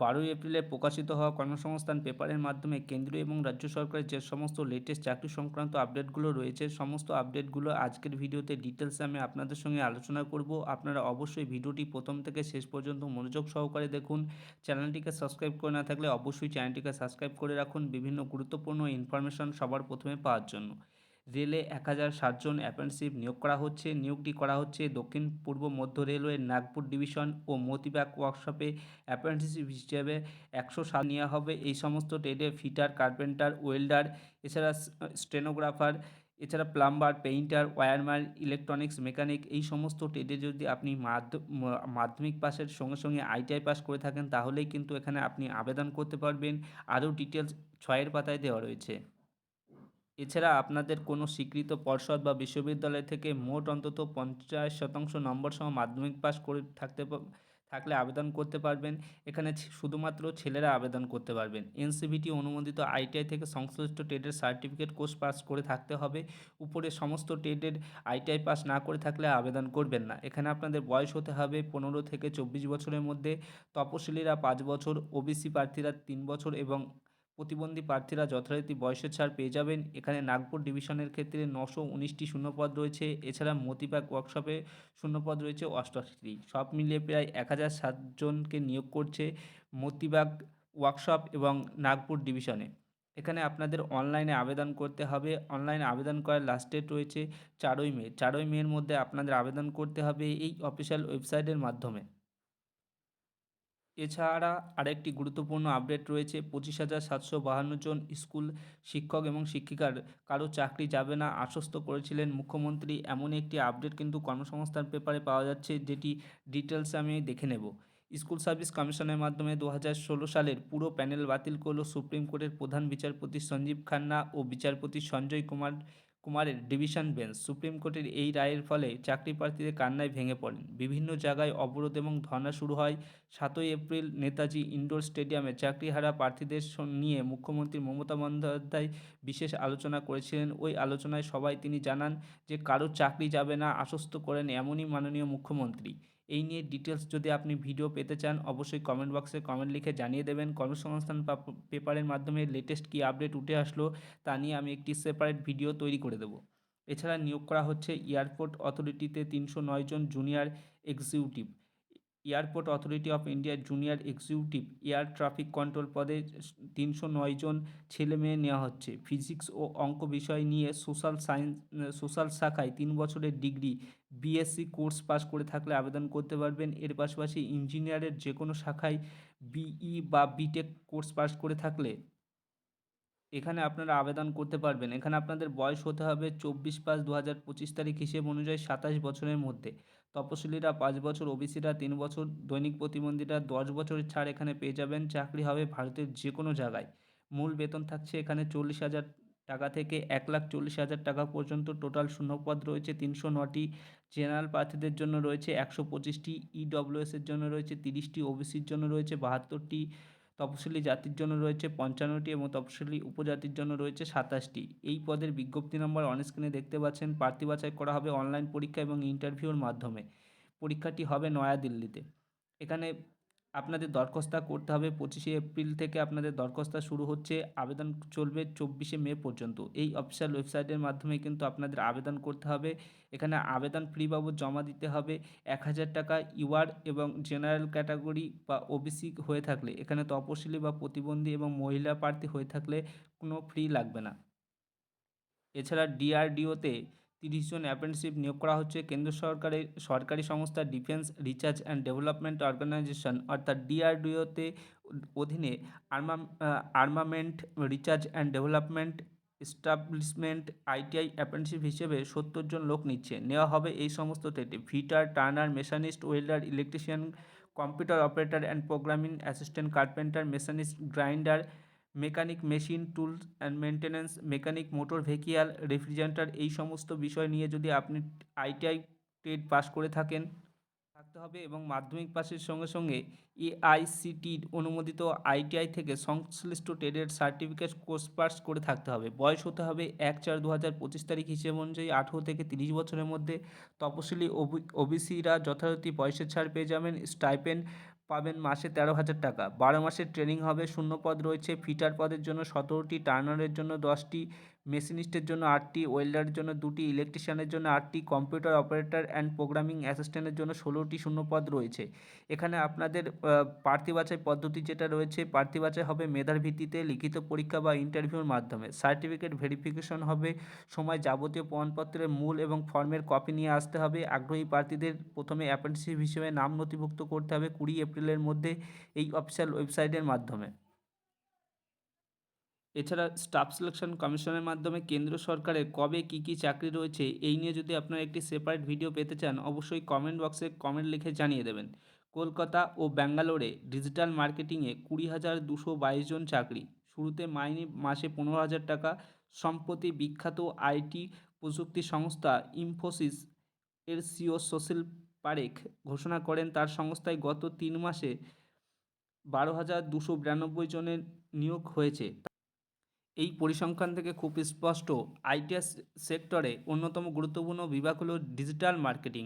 বারোই এপ্রিলে প্রকাশিত হওয়া কর্মসংস্থান পেপারের মাধ্যমে কেন্দ্রীয় এবং রাজ্য সরকারের যে সমস্ত লেটেস্ট চাকরি সংক্রান্ত আপডেটগুলো রয়েছে, সমস্ত আপডেটগুলো আজকের ভিডিওতে ডিটেলসে আমি আপনাদের সঙ্গে আলোচনা করব। আপনারা অবশ্যই ভিডিওটি প্রথম থেকে শেষ পর্যন্ত মনোযোগ সহকারে দেখুন। চ্যানেলটিকে সাবস্ক্রাইব করে না থাকলে অবশ্যই চ্যানেলটিকে সাবস্ক্রাইব করে রাখুন। বিভিন্ন গুরুত্বপূর্ণ ইনফরমেশন সবার প্রথমে পাওয়ার জন্য। রেলে এক হাজার ষাটজন অ্যাপ্রেন্টিসশিপ নিয়োগ করা হচ্ছে। নিয়োগটি করা হচ্ছে দক্ষিণ পূর্ব মধ্য রেলওয়ের নাগপুর ডিভিশন ও মতিবাগ ওয়ার্কশপে। অ্যাপ্রেন্টিসশিপ হিসেবে একশো সাত নেওয়া হবে। এই সমস্ত ট্রেডে ফিটার, কার্পেন্টার, ওয়েল্ডার, এছাড়া স্টেনোগ্রাফার, এছাড়া plumber, painter wireman electronics mechanic এই সমস্ত ট্রেডে যদি আপনি মাধ্যমিক পাসের সঙ্গে সঙ্গে আইটিআই পাস করে থাকেন তাহলেই কিন্তু এখানে আপনি আবেদন করতে পারবেন। আরও ডিটেলস ছয়ের পাতায় দেওয়া রয়েছে। এছাড়া আপনাদের কোনো স্বীকৃত পর্ষদ বা বিশ্ববিদ্যালয় থেকে মোট অন্তত পঞ্চাশ শতাংশ নম্বর সহ মাধ্যমিক পাস করে থাকতে থাকলে আবেদন করতে পারবেন। এখানে শুধুমাত্র ছেলেরা আবেদন করতে পারবেন। এনসিভিটি অনুমোদিত আইটিআই থেকে সংশ্লিষ্ট টেটের সার্টিফিকেট কোর্স পাস করে থাকতে হবে। উপরে সমস্ত ট্রেডের আইটিআই পাস না করে থাকলে আবেদন করবেন না। এখানে আপনাদের বয়স হতে হবে পনেরো থেকে চব্বিশ বছরের মধ্যে। তপশিলীরা পাঁচ বছর, ওবিসি প্রার্থীরা তিন বছর এবং প্রতিবন্ধী প্রার্থীরা যথারীতি বয়সের ছাড় পেয়ে যাবেন। এখানে নাগপুর ডিভিশনের ক্ষেত্রে নশো উনিশটি শূন্যপদ রয়েছে। এছাড়া মতিবাগ ওয়ার্কশপে শূন্যপদ রয়েছে অষ্টআশিটি। সব মিলিয়ে প্রায় এক হাজার সাতজনকে নিয়োগ করছে মতিবাগ ওয়ার্কশপ এবং নাগপুর ডিভিশনে। এখানে আপনাদের অনলাইনে আবেদন করতে হবে। অনলাইনে আবেদন করার লাস্ট ডেট রয়েছে চারই মে। চারই মের মধ্যে আপনাদের আবেদন করতে হবে এই অফিসিয়াল ওয়েবসাইটের মাধ্যমে। এছাড়া আরেকটি গুরুত্বপূর্ণ আপডেট রয়েছে, পঁচিশ হাজার সাতশো বাহান্ন জন স্কুল শিক্ষক এবং শিক্ষিকার, কারও চাকরি যাবে না, আশ্বস্ত করেছিলেন মুখ্যমন্ত্রী। এমন একটি আপডেট কিন্তু কর্মসংস্থান পেপারে পাওয়া যাচ্ছে, যেটি ডিটেলস আমি দেখে নেব। স্কুল সার্ভিস কমিশনের মাধ্যমে দু হাজার ষোলো সালের পুরো প্যানেল বাতিল করল সুপ্রিম কোর্টের প্রধান বিচারপতি সঞ্জীব খান্না ও বিচারপতি সঞ্জয় কুমার। কুমারের ডিভিশন বেঞ্চ সুপ্রিম কোর্টের এই রায়ের ফলে চাকরি প্রার্থীদের কান্নায় ভেঙে পড়েন। বিভিন্ন জায়গায় অবরোধ এবং ধর্না শুরু হয়। সাতই এপ্রিল নেতাজি ইনডোর স্টেডিয়ামে চাকরিহারা প্রার্থীদের নিয়ে মুখ্যমন্ত্রী মমতা বন্দ্যোপাধ্যায় বিশেষ আলোচনা করেছিলেন। ওই আলোচনায় সবাই তিনি জানান যে, কারও চাকরি যাবে না, আশ্বস্ত করেন এমনই মাননীয় মুখ্যমন্ত্রী। এই নিয়ে ডিটেলস যদি আপনি ভিডিও পেতে চান, অবশ্যই কমেন্ট বক্সে কমেন্ট লিখে জানিয়ে দেবেন। কর্মসংস্থান পেপারের মাধ্যমে লেটেস্ট কি আপডেট উঠে আসলো, তা নিয়ে আমি একটি সেপারেট ভিডিও তৈরি করে দেবো। এছাড়া নিয়োগ করা হচ্ছে এয়ারপোর্ট অথরিটিতে তিনশো নয় জন junior executive airport authority of ইন্ডিয়ার junior executive air traffic control পদে তিনশো নয় জন ছেলে মেয়ে নেওয়া হচ্ছে। ফিজিক্স ও অঙ্ক বিষয় নিয়ে সোশ্যাল সায়েন্স, সোশ্যাল শাখায় তিন বছরের ডিগ্রি, বিএসসি কোর্স পাস করে থাকলে আবেদন করতে পারবেন। এর পাশাপাশি ইঞ্জিনিয়ারের যে কোনো শাখায় বিই বা বিটেক কোর্স পাস করে থাকলে এখানে আপনারা আবেদন করতে পারবেন। এখানে আপনাদের বয়স হতে হবে চব্বিশ পাঁচ দু হাজার পঁচিশ তারিখ হিসেব অনুযায়ী সাতাশ বছরের মধ্যে। তপশিলীরা পাঁচ বছর, ওবিসিরা তিন বছর, দৈনিক প্রতিবন্ধীরা দশ বছরের ছাড় এখানে পেয়ে যাবেন। চাকরি হবে ভারতের যে কোনো জায়গায়। মূল বেতন থাকছে এখানে চল্লিশ হাজার টাকা থেকে এক লাখ চল্লিশ হাজার টাকা পর্যন্ত। টোটাল শূন্যপদ রয়েছে তিনশো নটি। জেনারেল প্রার্থীদের জন্য রয়েছে একশো পঁচিশটি ইডব্লিউএসের জন্য রয়েছে তিরিশটি, ওবিসির জন্য রয়েছে বাহাত্তরটি। তপশিলি জাতির জন্য রয়েছে পঞ্চান্নটি এবং তপশিলি উপজাতির জন্য রয়েছে সাতাশটি। এই পদের বিজ্ঞপ্তি নম্বর অনস্ক্রিনে দেখতে পাচ্ছেন। প্রার্থী বাছাই করা হবে অনলাইন পরীক্ষা এবং ইন্টারভিউর মাধ্যমে। পরীক্ষাটি হবে নয়াদিল্লিতে। এখানে আপনাদের দরখাস্ত করতে হবে। পঁচিশে এপ্রিল থেকে আপনাদের দরখাস্ত শুরু হচ্ছে। আবেদন চলবে চব্বিশে মে পর্যন্ত। এই অফিসিয়াল ওয়েবসাইটের মাধ্যমে কিন্তু আপনাদের আবেদন করতে হবে। এখানে আবেদন ফ্রি বাবদ জমা দিতে হবে। এক হাজার টাকা ইউআর এবং জেনারেল ক্যাটাগরি বা ওবিসি হয়ে থাকলে, এখানে তপশিলি বা প্রতিবন্ধী এবং মহিলা প্রার্থী হয়ে থাকলে কোনো ফ্রি লাগবে না। এছাড়া ডিআরডিওতে তিরিশ জন অ্যাপ্রেন্টিসশিপ নিয়োগ করা হচ্ছে। কেন্দ্র সরকারের সরকারি সংস্থা defence research and development organisation অর্থাৎ ডিআরডিওতে অধীনে আর্মা armament research and development establishment ITI apprenticeship হিসেবে সত্তর জন লোক নিচ্ছে। নেওয়া হবে এই সমস্ত থেকে fitter turner, machinist, welder electrician computer operator and programming assistant carpenter machinist grinder mechanic machine, tools and maintenance mechanic, motor vehicle refrigerator, এই সমস্ত বিষয় নিয়ে যদি আপনি আইটিআই ট্রেড পাস করে থাকেন, থাকতে হবে এবং মাধ্যমিক পাসের সঙ্গে সঙ্গে এআইসিটির অনুমোদিত আইটিআই থেকে সংশ্লিষ্ট ট্রেডের সার্টিফিকেট কোর্স পাস করে থাকতে হবে। বয়স হতে হবে এক চার দু হাজার পঁচিশ তারিখ হিসেব অনুযায়ী আঠেরো থেকে তিরিশ বছরের মধ্যে। তপশিলি ওবিসিরা যথারীতি বয়সের ছাড় পেয়ে যাবেন। স্টাইপেন্ড পাবেন মাসে তেরো হাজার টাকা। বারো মাসের ট্রেনিং হবে, শূন্য পদ রয়েছে, ফিটার পদের জন্য সতেরোটি, টার্নারের জন্য দশটি মেশিনিস্টের জন্য আটটি, ওয়েল্ডারের জন্য দুটি, ইলেকট্রিশিয়ানের জন্য আটটি, কম্পিউটার অপারেটর অ্যান্ড প্রোগ্রামিং অ্যাসিস্ট্যান্টের জন্য ষোলোটি শূন্য পদ রয়েছে। এখানে আপনাদের প্রার্থী বাছাই পদ্ধতি যেটা রয়েছে প্রার্থী বাছাই হবে মেধার ভিত্তিতে লিখিত পরীক্ষা বা ইন্টারভিউর মাধ্যমে। সার্টিফিকেট ভেরিফিকেশন হবে সময় যাবতীয় প্রমাণপত্রের মূল এবং ফর্মের কপি নিয়ে আসতে হবে। আগ্রহী প্রার্থীদের প্রথমে অ্যাপ্রেন্টিসশিপ হিসেবে নাম নথিভুক্ত করতে হবে কুড়ি এপ্রিলের মধ্যে এই অফিসিয়াল ওয়েবসাইটের মাধ্যমে। এছাড়া স্টাফ সিলেকশন কমিশনের মাধ্যমে কেন্দ্র সরকারের কবে কী কী চাকরি রয়েছে, এই নিয়ে যদি আপনারা একটি সেপারেট ভিডিও পেতে চান, অবশ্যই কমেন্ট বক্সে কমেন্ট লিখে জানিয়ে দেবেন। কলকাতা ও ব্যাঙ্গালোরে ডিজিটাল মার্কেটিংয়ে কুড়ি হাজার দুশো বাইশ জন চাকরি। শুরুতে মাইনে মাসে পনেরো হাজার টাকা। সম্প্রতি বিখ্যাত আইটি প্রযুক্তি সংস্থা ইনফোসিস এর সিও সোশ্যাল পারেখ ঘোষণা করেন, তার সংস্থায় গত তিন মাসে বারো হাজার দুশো বিরানব্বই জনের নিয়োগ হয়েছে। এই পরিসংখ্যান থেকে খুব স্পষ্ট আইটিএস সেক্টরে অন্যতম গুরুত্বপূর্ণ বিভাগ হলো digital marketing.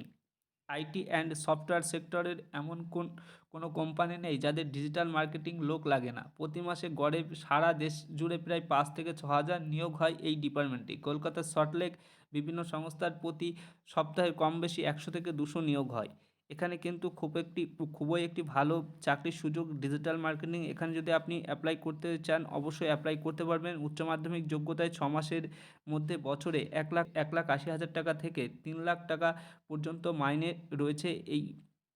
IT and software সেক্টরের এমন কোন, কোনো কোম্পানি নেই যাদের ডিজিটাল মার্কেটিং লোক লাগে না। প্রতি মাসে গড়ে সারা দেশ জুড়ে প্রায় পাঁচ থেকে ছ হাজার নিয়োগ হয় এই ডিপার্টমেন্টে। কলকাতার সল্টলেক বিভিন্ন সংস্থার প্রতি সপ্তাহে কম বেশি একশো থেকে দুশো নিয়োগ হয়। এখানে কিন্তু খুব একটি, খুবই একটি ভালো চাকরির সুযোগ ডিজিটাল মার্কেটিং এখানে যদি আপনি অ্যাপ্লাই করতে চান, অবশ্যই অ্যাপ্লাই করতে পারবেন। উচ্চ মাধ্যমিক যোগ্যতায় ছ মাসের মধ্যে বছরে এক লাখ এক লাখ আশি হাজার টাকা থেকে তিন লাখ টাকা পর্যন্ত মাইনে রয়েছে এই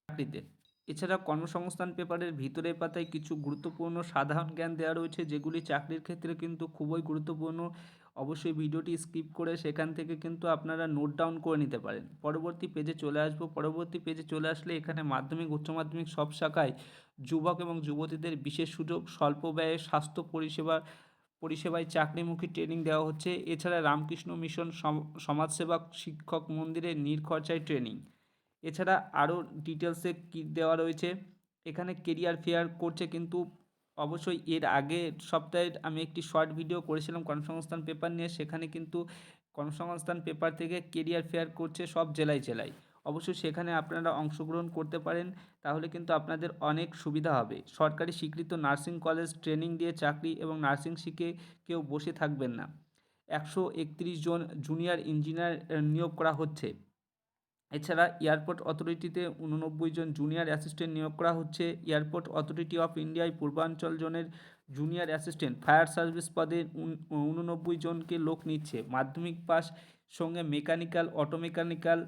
চাকরিতে। এছাড়া কর্মসংস্থান পেপারের ভিতরের পাতায় কিছু গুরুত্বপূর্ণ সাধারণ জ্ঞান দেওয়া রয়েছে, যেগুলি চাকরির ক্ষেত্রে কিন্তু খুবই গুরুত্বপূর্ণ। অবশ্যই ভিডিওটি স্কিপ করে সেখান থেকে কিন্তু আপনারা নোট ডাউন করে নিতে পারেন। পরবর্তী পেজে চলে আসব। পরবর্তী পেজে চলে আসলে এখানে মাধ্যমিক, উচ্চ মাধ্যমিক সব শাখায় যুবক এবং যুবতীদের বিশেষ সুযোগ, স্বল্প ব্যয়ে স্বাস্থ্য পরিষেবা, পরিষেবায় চাকরিমুখী ট্রেনিং দেওয়া হচ্ছে। এছাড়া রামকৃষ্ণ মিশন সম- সমাজসেবা শিক্ষক মন্দিরে নির্খরচায় ট্রেনিং। এছাড়া আরও ডিটেলসে কী দেওয়া রয়েছে। এখানে কেরিয়ার ফেয়ার করছে কিন্তু অবশ্যই এর আগে সপ্তাহে আমি একটি শর্ট ভিডিও করেছিলাম কর্মসংস্থান পেপার নিয়ে। সেখানে কিন্তু কর্মসংস্থান পেপার থেকে কেরিয়ার ফেয়ার করছে সব জেলায় জেলায়। অবশ্যই সেখানে আপনারা অংশগ্রহণ করতে পারেন, তাহলে কিন্তু আপনাদের অনেক সুবিধা হবে। সরকারি স্বীকৃত নার্সিং কলেজ ট্রেনিং দিয়ে চাকরি এবং নার্সিং শিখে কেউ বসে থাকবেন না। একশো একত্রিশ জন জুনিয়র ইঞ্জিনিয়ার নিয়োগ করা হচ্ছে। এছাড়া এয়ারপোর্ট অথরিটিতে উননব্বই জন জুনিয়র অ্যাসিস্ট্যান্ট নিয়োগ করা হচ্ছে। এয়ারপোর্ট অথরিটি অফ ইন্ডিয়ায় পূর্বাঞ্চল জোনের জুনিয়র অ্যাসিস্ট্যান্ট ফায়ার সার্ভিস পদে উন- উননব্বই জনকে লোক নিচ্ছে। মাধ্যমিক পাস সঙ্গে mechanical auto mechanical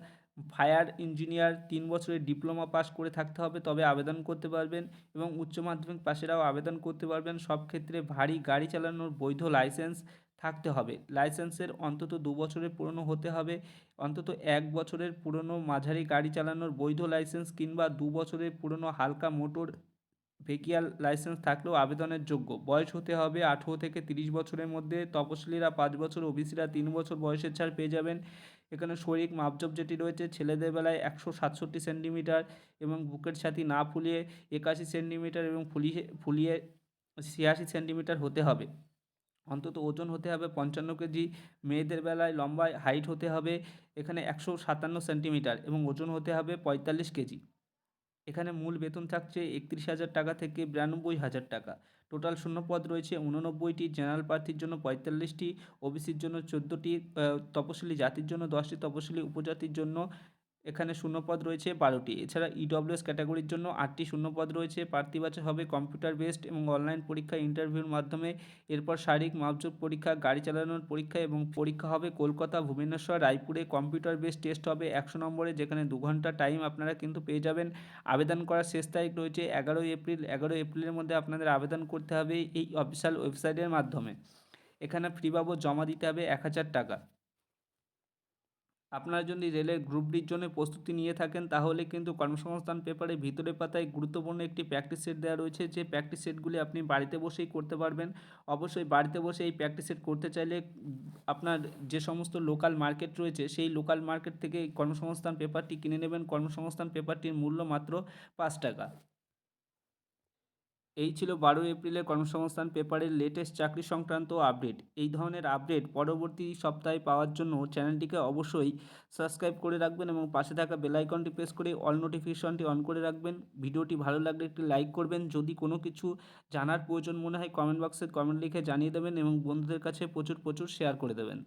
fire engineer তিন বছরের ডিপ্লোমা পাস করে থাকতে হবে, তবে আবেদন করতে পারবেন এবং উচ্চ মাধ্যমিক পাশেরাও আবেদন করতে পারবেন। সব ক্ষেত্রে ভারী গাড়ি চালানোর বৈধ লাইসেন্স থাকতে হবে। লাইসেন্সের অন্তত দু বছরের পুরনো হতে হবে। অন্তত এক বছরের পুরনো মাঝারি গাড়ি চালানোর বৈধ লাইসেন্স কিংবা দু বছরের পুরনো হালকা মোটর ভেহিক্যাল লাইসেন্স থাকলেও আবেদনের যোগ্য। বয়স হতে হবে আঠেরো থেকে তিরিশ বছরের মধ্যে। তপশিলীরা পাঁচ বছর, ওবিসিরা তিন বছর বয়সের ছাড় পেয়ে যাবেন। এখানে শরীরিক মাপজব যেটি রয়েছে, ছেলেদের বেলায় একশো সাতষট্টি সেন্টিমিটার এবং বুকের ছাতি না ফুলিয়ে একাশি সেন্টিমিটার এবং ফুলিয়ে ফুলিয়ে ছিয়াশি সেন্টিমিটার হতে হবে। অন্তত ওজন হতে হবে পঞ্চান্ন কেজি, মেয়েদের বেলায় লম্বায় হাইট হতে হবে এখানে একশো সাতান্ন সেন্টিমিটার এবং ওজন হতে হবে পঁয়তাল্লিশ কেজি। এখানে মূল বেতন থাকছে একত্রিশ হাজার টাকা থেকে বিরানব্বই হাজার টাকা। টোটাল শূন্যপদ রয়েছে উননব্বইটি, জেনারেল প্রার্থীর জন্য পঁয়তাল্লিশটি, ওবিসির জন্য চোদ্দোটি তপশিলি জাতির জন্য দশটি, তপশিলি উপজাতির জন্য এখানে শূন্যপদ রয়েছে বারোটি। এছাড়া ইডব্লিউএস ক্যাটাগরির জন্য আটটি শূন্যপদ রয়েছে। প্রার্থী হবে কম্পিউটার বেসড এবং অনলাইন পরীক্ষা, ইন্টারভিউর মাধ্যমে। এরপর শারীরিক মাপজোক পরীক্ষা, গাড়ি চালানোর পরীক্ষা এবং পরীক্ষা হবে কলকাতা, ভুবনেশ্বর, রায়পুরে। কম্পিউটার বেসড টেস্ট হবে একশো নম্বরে, যেখানে দু ঘণ্টা টাইম আপনারা কিন্তু পেয়ে যাবেন। আবেদন করার শেষ তারিখ রয়েছে এগারোই এপ্রিল। এগারোই এপ্রিলের মধ্যে আপনাদের আবেদন করতে হবে এই অফিসিয়াল ওয়েবসাইটের মাধ্যমে। এখানে ফ্রি বাবদ জমা দিতে হবে এক হাজার টাকা। আপনারা যদি রেলের গ্রুপ ডির জন্য প্রস্তুতি নিয়ে থাকেন, তাহলে কিন্তু কর্মসংস্থান পেপারে ভিতরে পাতায় গুরুত্বপূর্ণ একটি প্র্যাকটিস সেট দেওয়া রয়েছে। যে প্র্যাকটিস সেটগুলি আপনি বাড়িতে বসেই করতে পারবেন। অবশ্যই বাড়িতে বসে এই প্র্যাকটিস সেট করতে চাইলে আপনার যে সমস্ত লোকাল মার্কেট রয়েছে, সেই লোকাল মার্কেট থেকে কর্মসংস্থান পেপারটি কিনে নেবেন। কর্মসংস্থান পেপারটির মূল্য মাত্র পাঁচ টাকা। এই ছিল বারোই এপ্রিলের কর্মসংস্থান পেপারের লেটেস্ট চাকরি সংক্রান্ত আপডেট এই ধরনের আপডেট পরবর্তী সপ্তাহে পাওয়ার জন্য চ্যানেলটিকে অবশ্যই সাবস্ক্রাইব করে রাখবেন এবং পাশে থাকা বেলাইকনটি প্রেস করে অল নোটিফিকেশনটি অন করে রাখবেন। ভিডিওটি ভালো লাগলে একটি লাইক করবেন। যদি কোনো কিছু জানার প্রয়োজন মনে হয় কমেন্ট বক্সে কমেন্ট লিখে জানিয়ে দেবেন এবং বন্ধুদের কাছে প্রচুর প্রচুর শেয়ার করে দেবেন।